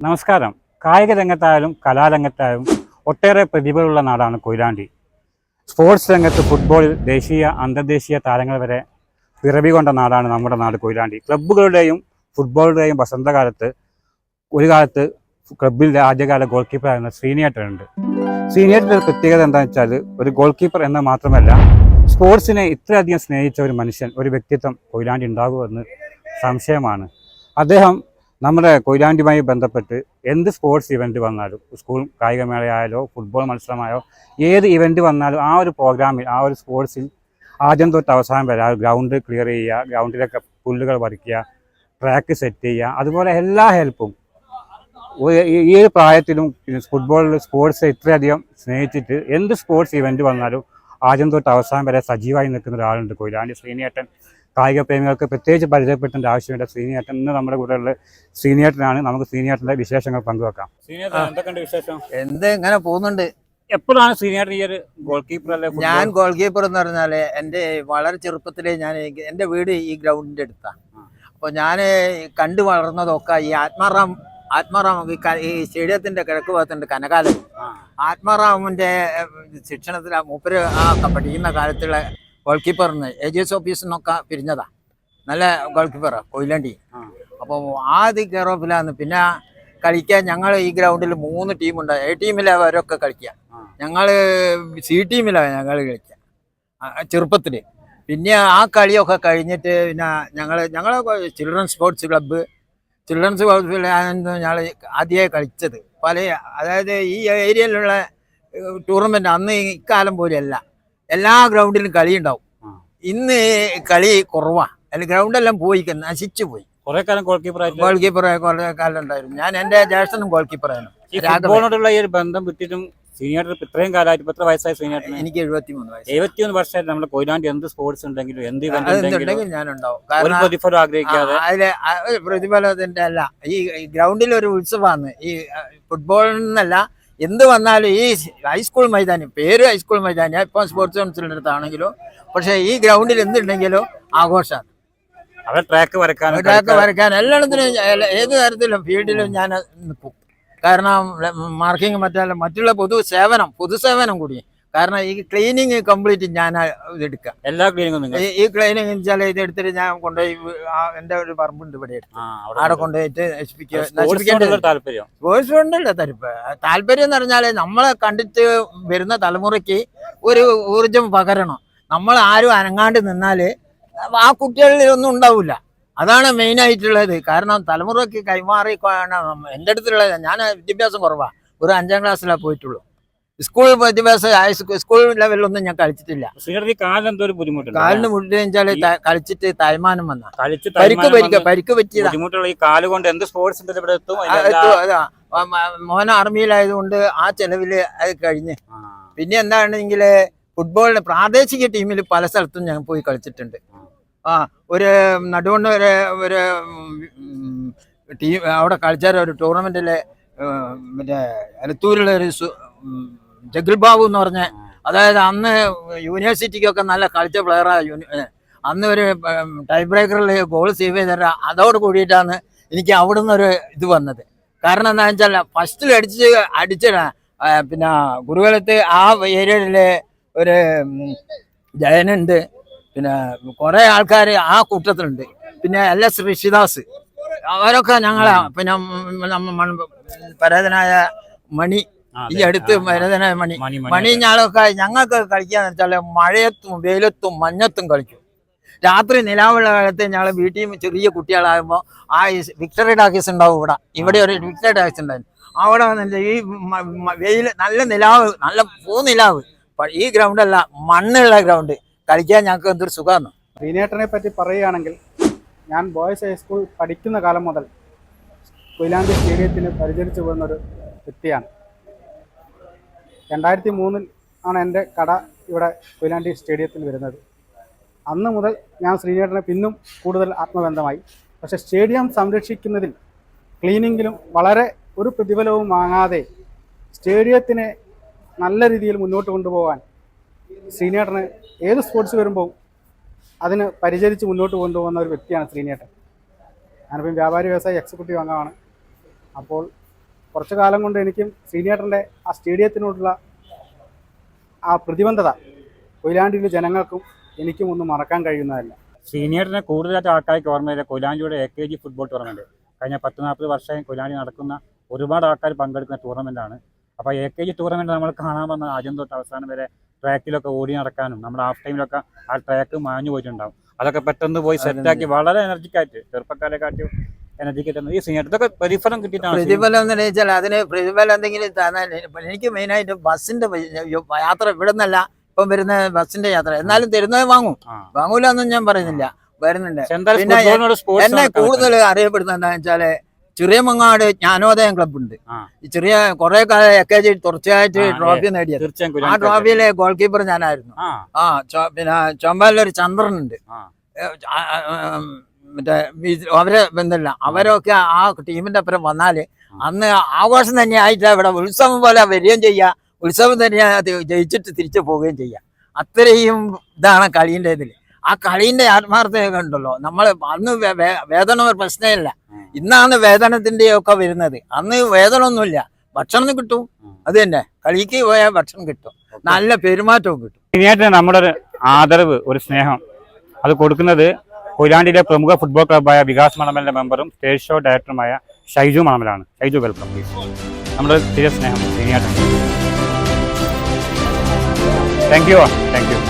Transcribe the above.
നമസ്കാരം. കായിക രംഗത്തായാലും കലാരംഗത്തായാലും ഒട്ടേറെ പ്രതിഭകളുള്ള നാടാണ് കൊയിലാണ്ടി. സ്പോർട്സ് രംഗത്ത് ഫുട്ബോളിൽ ദേശീയ അന്തർദേശീയ താരങ്ങൾ വരെ പിറവി കൊണ്ട നാടാണ് നമ്മുടെ നാട് കൊയിലാണ്ടി. ക്ലബ്ബുകളുടെയും ഫുട്ബോളുടെയും വസന്തകാലത്ത് ഒരു കാലത്ത് ക്ലബിന്റെ ആദ്യകാല ഗോൾ കീപ്പറായിരുന്ന ശ്രീനിയേട്ടനുണ്ട് ശ്രീനിയേട്ടന്റെ ഒരു പ്രത്യേകത എന്താണെന്ന് വെച്ചാൽ ഒരു ഗോൾ കീപ്പർ എന്ന് മാത്രമല്ല സ്പോർട്സിനെ ഇത്രയധികം സ്നേഹിച്ച ഒരു മനുഷ്യൻ ഒരു വ്യക്തിത്വം കൊയിലാണ്ടി ഉണ്ടാകുമെന്ന് സംശയമാണ്. അദ്ദേഹം നമ്മുടെ കൊയിലാണ്ടിയുമായി ബന്ധപ്പെട്ട് എന്ത് സ്പോർട്സ് ഇവന്റ് വന്നാലും സ്കൂൾ കായികമേളയായാലോ ഫുട്ബോൾ മത്സരമായോ ഏത് ഇവന്റ് വന്നാലും ആ ഒരു പ്രോഗ്രാമിൽ ആ ഒരു സ്പോർട്സിൽ ആദ്യം തൊട്ട് അവസാനം വരെ ആ ഗ്രൗണ്ട് ക്ലിയർ ചെയ്യുക ഗ്രൗണ്ടിലൊക്കെ പുല്ലുകൾ പറിക്കുക ട്രാക്ക് സെറ്റ് ചെയ്യുക അതുപോലെ എല്ലാ ഹെൽപ്പും ഈ ഒരു പ്രായത്തിലും ഫുട്ബോളിൽ സ്പോർട്സ് ഇത്രയധികം സ്നേഹിച്ചിട്ട് എന്ത് സ്പോർട്സ് ഇവന്റ് വന്നാലും ആദ്യം തൊട്ട് അവസാനം വരെ സജീവമായി നിൽക്കുന്ന ഒരാളുണ്ട് കൊയിലാണ്ടി ശ്രീനിയേട്ടൻ. കായിക പ്രേമികൾക്ക് പ്രത്യേകിച്ച് പരിചയപ്പെടേണ്ട ആവശ്യമില്ല. ശ്രീനിയേട്ടൻ ഇന്ന് നമ്മുടെ കൂടെയുള്ള സീനിയേറ്റനാണ് ശ്രീനിയേട്ടനാണ്. നമുക്ക് ശ്രീനിയേട്ടന്റെ വിശേഷങ്ങൾ പങ്കുവെക്കാം. ശ്രീനിയേട്ടൻ എന്തൊക്കെയുണ്ട് വിശേഷം? എന്ത് ഇങ്ങനെ പോകുന്നുണ്ട്. എപ്പോഴാണ് ശ്രീനിയേട്ടൻ ഈ ഒരു ഗോൾ കീപ്പർ അല്ലെ ഞാൻ ഗോൾ കീപ്പർ എന്ന് പറഞ്ഞാൽ എന്റെ വളരെ ചെറുപ്പത്തിലേ ഞാൻ എന്റെ വീട് ഈ ഗ്രൗണ്ടിന്റെ അടുത്താണ്. അപ്പോൾ ഞാൻ കണ്ടു വളർന്നതൊക്കെ ഈ ആത്മാറാം ആത്മാറാം ഈ സ്റ്റേഡിയത്തിന്റെ കിഴക്ക് ഭാഗത്തുണ്ട് കനകാലം. ആത്മാറാമിന്റെ ശിക്ഷണത്തിൽ മൂപ്പര് ആ പഠിക്കുന്ന കാലത്തുള്ള ഗോൾ കീപ്പറിന് എ ജി എസ് ഓഫീസിൽ നിന്നൊക്കെ പിരിഞ്ഞതാ. നല്ല ഗോൾ കീപ്പറാ കൊയിലണ്ടി. അപ്പോൾ ആദ്യം കെയർ ഓഫിലാന്ന് പിന്നെ കളിക്കാൻ ഞങ്ങൾ ഈ ഗ്രൗണ്ടിൽ മൂന്ന് ടീമുണ്ട്. എ ടീമിലാണ് അവരൊക്കെ കളിക്കുക. ഞങ്ങൾ സി ടീമിലാണ് ഞങ്ങൾ കളിക്കുക ചെറുപ്പത്തിൽ പിന്നെ ആ കളിയൊക്കെ കഴിഞ്ഞിട്ട് പിന്നെ ഞങ്ങൾ ഞങ്ങൾ ചിൽഡ്രൻ സ്പോർട്സ് ക്ലബ്ബ് ചിൽഡ്രൻസ് ക്ലബ്ബിലായിരുന്നു ഞങ്ങൾ ആദ്യമായി കളിച്ചത്. പല അതായത് ഈ ഏരിയയിലുള്ള ടൂർണമെന്റ് അന്ന് ഇക്കാലം പോലെയല്ല. എല്ലാ ഗ്രൗണ്ടിലും കളി ഉണ്ടാവും. ഇന്ന് കളി കുറവാ. അല്ല ഗ്രൗണ്ടെല്ലാം പോയി നശിച്ചു പോയി. കുറെ കാലം ഗോൾ കീപ്പർ ആയിരുന്നു ഗോൾ കീപ്പർ കുറെ കാലം ഉണ്ടായിരുന്നു. ഞാൻ എന്റെ ജ്യേഷ്ഠനും ഗോൾ കീപ്പറായിരുന്നു. ഫുട്ബോളിനോടുള്ള ഈ ഒരു ബന്ധം വിട്ടിട്ടും സീനിയർ ഇത്രയും കാലമായിട്ട് ഇപ്പൊ എത്ര വയസ്സായി സീനിയർ എനിക്ക് എഴുപത്തിമൂന്ന് വയസ്സ്. എഴുപത്തിമൂന്ന് വർഷമായിട്ട് നമ്മുടെ കൊയിലാണ്ടി എന്ത് സ്പോർട്സ് ഉണ്ടെങ്കിലും എന്ത് ഞാനുണ്ടാവും. പ്രതിഫലം ആഗ്രഹിക്കാതെ. അതിലെ പ്രതിഫലത്തിന്റെ അല്ല. ഈ ഈ ഗ്രൗണ്ടിൽ ഒരു ഉത്സവമാണ് ഈ ഫുട്ബോളിൽ നിന്നല്ല എന്ത് വന്നാലും ഈ ഹൈസ്കൂൾ മൈതാനം പേര് ഹൈസ്കൂൾ മൈതാനം ഇപ്പം സ്പോർട്സ് അടുത്താണെങ്കിലും പക്ഷേ ഈ ഗ്രൗണ്ടിൽ എന്തുണ്ടെങ്കിലും ആഘോഷമാണ്. അവിടെ ട്രാക്ക് വരക്കാൻ ട്രാക്ക് വരക്കാൻ എല്ലായിടത്തിനും എല്ലാ- ഏത് തരത്തിലും ഫീൽഡിലും ഞാൻ നിൽക്കും. കാരണം മാർക്കിംഗ് മറ്റല്ല മറ്റുള്ള പൊതു സേവനം പൊതുസേവനം കൂടി. കാരണം ഈ ക്ലീനിങ് കംപ്ലീറ്റ് ഞാൻ ഇതെടുക്കാം എല്ലാ ക്ലീനിങ്ങും ഈ- ക്ലീനിങ് വെച്ചാൽ ഇത് എടുത്തിട്ട് ഞാൻ കൊണ്ടുപോയി എന്റെ ഒരു പറമ്പുണ്ട് ഇവിടെ അവിടെ കൊണ്ടുപോയിട്ട് നശിപ്പിക്കുക താല്പര്യം. സ്പോർട്സ് കൊണ്ടല്ല തരിപ്പ് താല്പര്യം. എന്ന് പറഞ്ഞാൽ നമ്മളെ കണ്ടിട്ട് വരുന്ന തലമുറയ്ക്ക് ഒരു ഊർജം പകരണം. നമ്മൾ ആരും അനങ്ങാണ്ട് നിന്നാൽ ആ കുട്ടികളിൽ ഒന്നും ഉണ്ടാവില്ല അതാണ് മെയിൻ ആയിട്ടുള്ളത്. കാരണം തലമുറയ്ക്ക് കൈമാറി എന്റെ എന്റെ അടുത്തുള്ളത് ഞാൻ വിദ്യാഭ്യാസം കുറവാ. ഒരു അഞ്ചാം ക്ലാസ്സിലാണ് പോയിട്ടുള്ളൂ. സ്കൂൾ വിദ്യാഭ്യാസം ഹൈ സ്കൂൾ സ്കൂൾ ലെവലിലൊന്നും ഞാൻ കളിച്ചിട്ടില്ല. കാലിന് എന്തോ ഒരു ബുദ്ധിമുട്ടുണ്ട് കാലിന് കളിച്ചിട്ട് തൈമാനം വന്ന. കളിച്ച് പരിക്ക് പരിക്ക് പരിക്ക് പറ്റിയതാ. ബുദ്ധിമുട്ടുള്ള ഈ കാൽ കൊണ്ട് എന്ത് സ്പോർട്സ് ഉണ്ടെങ്കിലും ഇവിടെ എത്തും? ആ, അതിലെല്ലാ- എത്തും, ആ, മ- മോൻ ആർമിയിലായതുകൊണ്ട് ആ ചെലവിൽ അത് കഴിഞ്ഞ്. പിന്നെ എന്താണെങ്കിൽ ഫുട്ബോളിന് പ്രാദേശിക ടീമിൽ പല സ്ഥലത്തും ഞാൻ പോയി കളിച്ചിട്ടുണ്ട്. ആ. ഒരു നടുവണ്ണ ഒരു ഒരു ടീം അവിടെ കളിച്ചാൽ ഒരു ടൂർണമെന്റിലെ മറ്റേ അലത്തൂരിലെ ഒരു ജഗിൽ ബാബു എന്ന് പറഞ്ഞ അതായത് അന്ന് യൂണിവേഴ്സിറ്റിക്കൊക്കെ നല്ല കളിച്ച പ്ലെയറാണ് അന്ന് ഒരു ടൈ ബ്രേക്കറിൽ ഗോൾ സേവ് ചെയ്ത അതോട് കൂടിയിട്ടാണ് എനിക്ക് അവിടെ നിന്നൊരു ഇത് വന്നത്. കാരണം എന്താ വെച്ചാൽ ഫസ്റ്റിൽ അടിച്ച് അടിച്ചിട പിന്നെ ഗുരുകുലത്ത് ആ ഏരിയയിൽ ഒരു ജയനുണ്ട്. പിന്നെ കുറേ ആൾക്കാർ ആ കൂട്ടത്തിലുണ്ട്. പിന്നെ എൽ എസ് ഋഷിദാസ്. അവരൊക്കെ ഞങ്ങളാ പിന്നെ പരേതനായ മണി ഈ. അടുത്ത് ആ, മണി മണി ഞാളൊക്കെ ഞങ്ങൾക്ക് കളിക്കാന്ന് വെച്ചാൽ മഴയത്തും വെയിലത്തും മഞ്ഞത്തും കളിച്ചു രാത്രി നിലാവുള്ള കാലത്ത് ഞങ്ങൾ വീട്ടിൽ ചെറിയ കുട്ടികളാകുമ്പോൾ ആ വിക്ടറി ടാക്കീസ് ഉണ്ടാവും ഇവിടെ. ഇവിടെ ഒരു വിക്ടറി ടാക്കീസ് ഉണ്ടായിരുന്നു. അവിടെ വന്നിട്ട് ഈ വെയിൽ നല്ല നിലാവ് നല്ല പൂ നിലാവ് ഈ ഗ്രൗണ്ട് അല്ല മണ്ണുള്ള ഗ്രൗണ്ട് കളിക്കാൻ ഞങ്ങൾക്ക് എന്തൊരു സുഖമാണ് വിനേട്ടനെ പറ്റി പറയുകയാണെങ്കിൽ ഞാൻ ബോയ്സ് ഹൈസ്കൂൾ പഠിക്കുന്ന കാലം മുതൽ കൊയിലാണ്ടി സ്റ്റേഡിയത്തിന് പരിചരിച്ചു പോകുന്ന ഒരു വ്യക്തിയാണ്. രണ്ടായിരത്തി മൂന്നിൽ ആണ് എന്റെ കട ഇവിടെ കൊയിലാണ്ടി സ്റ്റേഡിയത്തിൽ വരുന്നത്. അന്ന് മുതൽ ഞാൻ ശ്രീനേട്ടനെ പിന്നും കൂടുതൽ ആത്മബന്ധമായി. പക്ഷെ സ്റ്റേഡിയം സംരക്ഷിക്കുന്നതിൽ ക്ലീനിങ്ങിലും വളരെ ഒരു പ്രതിഫലവും വാങ്ങാതെ സ്റ്റേഡിയത്തിനെ നല്ല രീതിയിൽ മുന്നോട്ട് കൊണ്ടുപോകാൻ ശ്രീനേട്ടന് ഏത് സ്പോർട്സ് വരുമ്പോൾ അതിന് പരിചരിച്ച് മുന്നോട്ട് കൊണ്ടുപോകുന്ന ഒരു വ്യക്തിയാണ് ശ്രീനേട്ടൻ. ഞാനിപ്പം വ്യാപാരി വ്യവസായ എക്സിക്യൂട്ടീവ് അംഗമാണ്. അപ്പോൾ കുറച്ചു കാലം കൊണ്ട് എനിക്കും സീനിയേറ്ററിന്റെ ആ സ്റ്റേഡിയത്തിനോടുള്ള ആ പ്രതിബന്ധത കൊയിലാണ്ടിയിലെ ജനങ്ങൾക്കും എനിക്കും ഒന്നും മറക്കാൻ കഴിയുന്നതല്ല. സീനിയറിനെ കൂടുതലായിട്ട് ആൾക്കാർക്ക് ഓർമ്മയില്ല. കൊയിലാണ്ടിയുടെ A K G football tournament കഴിഞ്ഞ പത്ത് നാൽപ്പത് വർഷമായി കൊയിലാണ്ടി നടക്കുന്ന ഒരുപാട് ആൾക്കാർ പങ്കെടുക്കുന്ന ടൂർണമെന്റാണ് അപ്പോൾ എ കെ ജി ടൂർണമെന്റ് നമ്മൾ കാണാൻ വന്ന ആദ്യം തൊട്ട് അവസാനം വരെ ട്രാക്കിലൊക്കെ ഓടി നടക്കാനും നമ്മുടെ ഹാഫ് ടൈമിലൊക്കെ ആ ട്രാക്ക് മാഞ്ഞു പോയിട്ടുണ്ടാവും. അതൊക്കെ പെട്ടെന്ന് പോയി സെറ്റാക്കി വളരെ എനർജിക്കായിട്ട് ചെറുപ്പക്കാരെ കാട്ടി എനർജിക്കായിട്ട് ഈ സീനിയർ ഇതൊക്കെ പ്രതിഫലം കിട്ടിയിട്ടാണ് പ്രതിഫലം എന്ന് വെച്ചാൽ അതിന് പ്രതിഫലം എന്തെങ്കിലും തന്നാൽ എനിക്ക് മെയിനായിട്ട് ബസ്സിന്റെ യാത്ര ഇവിടെ നിന്നല്ല ഇപ്പം വരുന്ന ബസ്സിന്റെ യാത്ര. എന്നാലും തരുന്നത് വാങ്ങും. വാങ്ങൂല എന്നും ഞാൻ പറയുന്നില്ല. വരുന്നുണ്ട്. പിന്നെ എന്നെ കൂടുതൽ അറിയപ്പെടുന്നത് എന്താ വെച്ചാൽ ചെറിയ മങ്ങാട് ജ്ഞാനോദയം ക്ലബ് ഉണ്ട്. ഈ ചെറിയ കുറെ കാലം എ കെ ജി തുടർച്ചയായിട്ട് ട്രോഫി നേടിയത്. ആ ട്രോഫിയിലെ ഗോൾ കീപ്പർ ഞാനായിരുന്നു. ആ. പിന്നെ ചൊമ്പാലിലൊരു ആ. മറ്റേ അവരെ ബന്ധമില്ല. അവരൊക്കെ ആ ടീമിന്റെ അപ്പുറം വന്നാൽ അന്ന് ആഘോഷം തന്നെ ആയിട്ട് ഇവിടെ ഉത്സവം പോലെ വരികയും ചെയ്യാം. ഉത്സവം തന്നെ ജയിച്ചിട്ട് തിരിച്ചു പോവുകയും ചെയ്യാം. അത്രയും ഇതാണ് കളീന്റെ ഇതിൽ ആ കളീന്റെ ആത്മാർത്ഥത ഉണ്ടല്ലോ നമ്മൾ അന്ന് വേതനം ഒരു പ്രശ്നമില്ല. ഇന്നാണ് വേതനത്തിന്റെ ഒക്കെ വരുന്നത്. അന്ന് വേതനമൊന്നുമില്ല ഭക്ഷണം കിട്ടും. അത് തന്നെ. കളിക്ക് പോയാൽ ഭക്ഷണം കിട്ടും. നല്ല പെരുമാറ്റവും കിട്ടും. ഇനിയായിട്ട് നമ്മുടെ ഒരു ആദരവ് ഒരു സ്നേഹം അത് കൊടുക്കുന്നത് കൊയിലാണ്ടിയിലെ പ്രമുഖ ഫുട്ബോൾ ക്ലബ്ബായ വികാസ് മണമലിന്റെ മെമ്പറും സ്റ്റേജ് ഷോ ഡയറക്ടറുമായ ഷൈജു മണമലാണ്. ഷൈജു വെൽക്കം നമ്മുടെ ചെറിയ സ്നേഹം മെയിനായിട്ട് താങ്ക് യു താങ്ക് യു